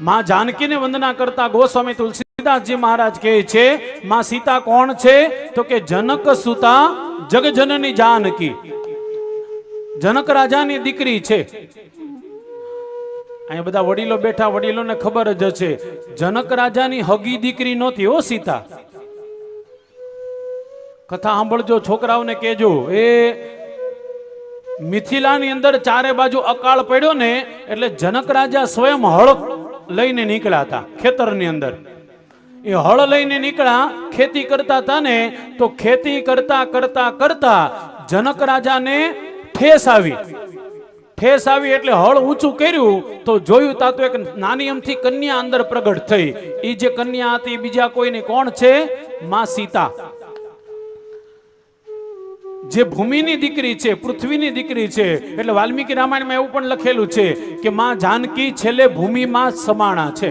માં જાનકીને વંદના કરતા ગોસ્વામી તુલસીદાસજી મહારાજ કહે છે, માં સીતા કોણ છે? તો કે, જનક સુતા જગજનની જાનકી. જનક રાજાની દીકરી છે. અહીંયા બધા વડીલો બેઠા, વડીલોને ખબર જ છે. જનક રાજાની હગી દીકરી નહોતી હો સીતા. કથા સાંભળજો, છોકરાઓને કહેજો. એ મિથિલાની અંદર ચારે બાજુ અકાળ પડ્યો ને, એટલે જનક રાજા સ્વયં હળ લઈને નીકળ્યા હતા ખેતરની અંદર. એ હળ લઈને નીકળ્યા, ખેતી કરતા હતા ને, તો ખેતી કરતા કરતા કરતા જનક રાજાને ઠેસ આવી. ઠેસ આવી એટલે હળ ઊંચું કર્યું, તો જોયું તા તો એક નાની અમથી કન્યા અંદર પ્રગટ થઈ. એ જે કન્યા હતી, બીજા કોઈને કોણ છે? માં સીતા. જે ભૂમિની દીકરી છે, પૃથ્વીની દીકરી છે, એટલે વાલ્મીકી રામાયણમાં એવું પણ લખેલું છે કે માં જાનકી છેલ્લે ભૂમિમાં સમાણા છે.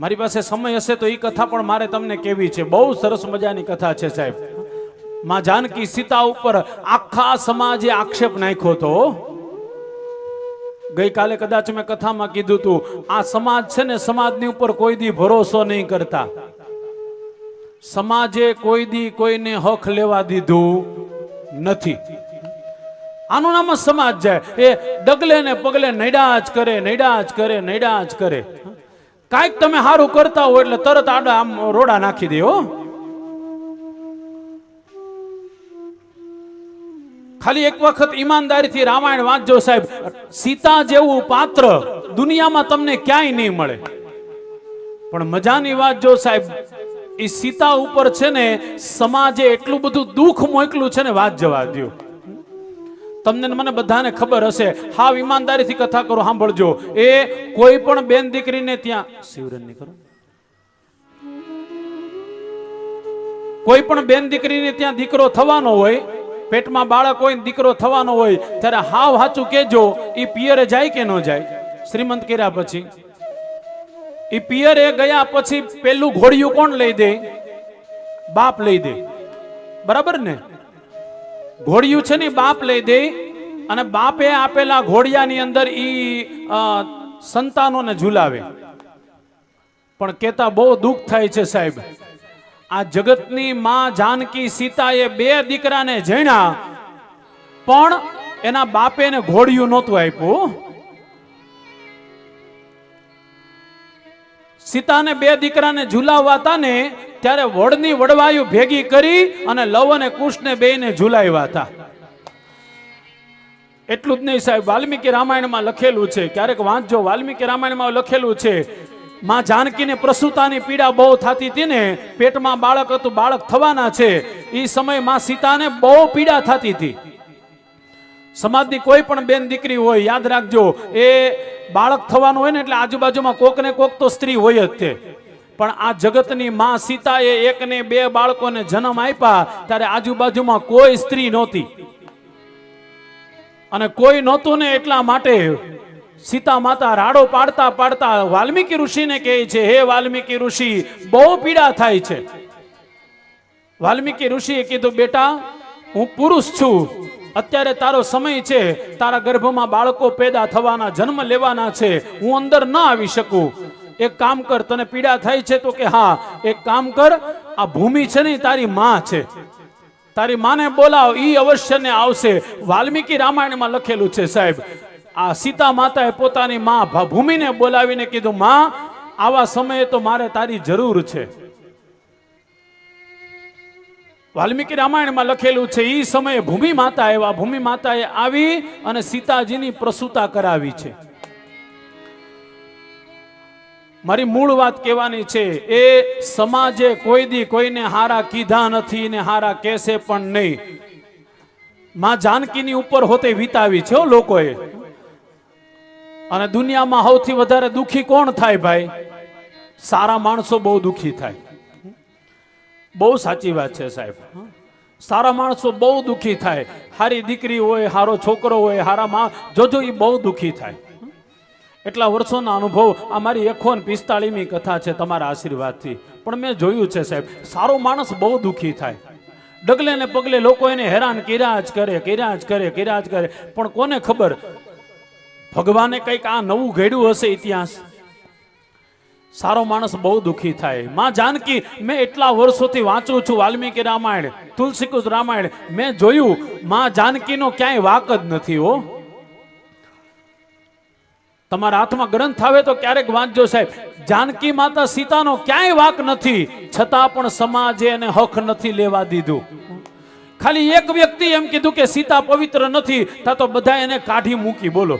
મારી પાસે સમય હશે તો એ કથા પણ મારે તમને કેવી છે. બહુ સરસ મજાની કથા છે સાહેબ. માં જાનકી સીતા ઉપર આખા સમાજે આક્ષેપ નાખ્યો તો ગઈકાલે કદાચ મેં કથામાં કીધું તું, આ સમાજ છે ને સમાજની ઉપર કોઈ દી ભરોસો નહીં કરતા. સમાજે કોઈ દી કોઈને હક લેવા દીધું નથી. આનું નામ જ સમાજ જાય એ ડગલે ને પગલે નૈડા જ કરે, નૈડા જ કરે, નૈડા જ કરે. કાંઈક તમે સારું કરતા હો એટલે તરત આડા આમ રોડા નાખી દે હો. ખાલી એક વખત ઈમાનદારીથી રામાયણ વાંચજો સાહેબ. સીતા જેવું પાત્ર દુનિયામાં તમને ક્યાંય નહીં મળે. પણ મજાની વાત જો સાહેબ એ સીતા ઉપર છે ને સમાજે એટલું બધું દુઃખ મોકલું છે ને વાત જવા દો તમને મને બધાને ખબર હશે, હાવ ઈમાનદારીથી કથા કરો, સાંભળજો. એ કોઈ પણ બેન દીકરીને ત્યાં શિવરન કરો કોઈ પણ બેન દીકરીને ત્યાં દીકરો થવાનો હોય, પેટમાં બાળક હોય દીકરો થવાનો હોય, ત્યારે હાવ હાચું કેજો એ પિયરે જાય કે ન જાય? શ્રીમંત કર્યા પછી. એ પિયરે ગયા પછી પેલું ઘોડિયું કોણ લઈ દે? બાપ લઈ દે. બરાબર ને? ઘોડિયું છે ને બાપ લઈ દે અને બાપે આપેલા ઘોડિયાની અંદર ઈ સંતાનોને ઝુલાવે. પણ કેતા બહુ દુઃખ થાય છે સાહેબ. આ જગતની માં જાનકી સીતાએ બે દીકરાને જણ્યા પણ એના બાપેને ઘોડિયું નહોતું આપ્યું. સીતાને બે દીકરાને ઝુલાવવા હતા ને ત્યારે વડની વડવાયુ ભેગી કરી અને લવ અને કુશને બેને ઝુલાવ્યા હતા એટલું જ નહીં સાહેબ, વાલ્મીકી રામાયણમાં લખેલું છે. ક્યારેક વાંચજો, વાલ્મીકી રામાયણમાં લખેલું છે, માં જાનકીને પ્રસૂતાની પીડા બહુ થતી હતી ને પેટમાં બાળક હતું, બાળક થવાના છે. એ સમયમાં સીતાને બહુ પીડા થતી હતી સમાજની કોઈ પણ બેન દીકરી હોય, યાદ રાખજો, એ બાળક થવાનું હોય ને એટલે આજુબાજુમાં કોક ને કોક તો સ્ત્રી હોય જ તે. પણ આ જગતની માં સીતાએ એક ને બે બાળકોને જન્મ આપ્યા ત્યારે આજુબાજુમાં કોઈ સ્ત્રી નહોતી. અને કોઈ નહોતું ને એટલા માટે સીતા માતા રાડો પાડતા પાડતા વાલ્મીકી ઋષિને કહે છે, હે વાલ્મીકી ઋષિ, બહુ પીડા થાય છે. વાલ્મીકી ઋષિએ કીધું, બેટા, હું પુરુષ છું અત્યારે તારો સમય છે. તારા ગર્ભમાં બાળકો પેદા થવાના, જન્મ લેવાના છે. હું અંદર ન આવી શકું. એક કામ કર, તને પીડા થાય છે તો કે હા. એક કામ કર, આ ભૂમિ છે ને તારી માં છે. તારી માને બોલાવ, ઈ અવશ્ય ને આવશે. વાલ્મીકી રામાયણમાં લખેલું છે સાહેબ, આ સીતા માતાએ પોતાની માં ભૂમિને બોલાવીને કીધું, માં, આવા સમયે તો મારે તારી જરૂર છે. વાલ્મીકી રામાયણમાં લખેલું છે એ સમયે ભૂમિ માતા એવા ભૂમિ માતાએ આવી અને સીતાજીની પ્રસૂતા કરાવી છે. મારી મૂળ વાત કહેવાની છે, એ સમાજે કોઈ દી કોઈને હારા કીધા નથી ને હારા કહેશે પણ નહીં. માં જાનકીની ઉપર હોતે વિતાવી છે લોકોએ. અને દુનિયામાં સૌથી વધારે દુખી કોણ થાય ભાઈ? સારા માણસો બહુ દુખી થાય. બહુ સાચી વાત છે સાહેબ. સારા માણસો બહુ દુખી થાય. સારી દીકરી હોય, હારો છોકરો હોય, હારા માં જોજો એ બહુ દુખી થાય. એટલા વર્ષોના અનુભવ આ મારી એકો ને પિસ્તાળીમી કથા છે તમારા આશીર્વાદથી. પણ મેં જોયું છે સાહેબ, સારો માણસ બહુ દુખી થાય. ડગલે ને પગલે લોકો એને હેરાન કર્યા જ કરે, કર્યા જ કરે, કર્યા જ કરે. પણ કોને ખબર? ભગવાને કંઈક આ નવું ઘડ્યું હશે ઇતિહાસ? સારો માણસ બહુ દુખી થાય. માં જાનકી, મેં એટલા વર્ષોથી વાંચું છું વાલ્મીકી રામાયણ તુલસીકુજ રામાયણ. મેં જોયું, માં જાનકીનો ક્યાંય વાક જ નથી હો. તમારા હાથમાં ગ્રંથ આવે તો ક્યારેક વાંચજો સાહેબ. જાનકી માતા સીતાનો ક્યાંય વાક નથી, છતાં પણ સમાજે એને હક નથી લેવા દીધું. ખાલી એક વ્યક્તિ એમ કીધું કે સીતા પવિત્ર નથી, તા તો બધા એને કાઢી મૂકી, બોલો.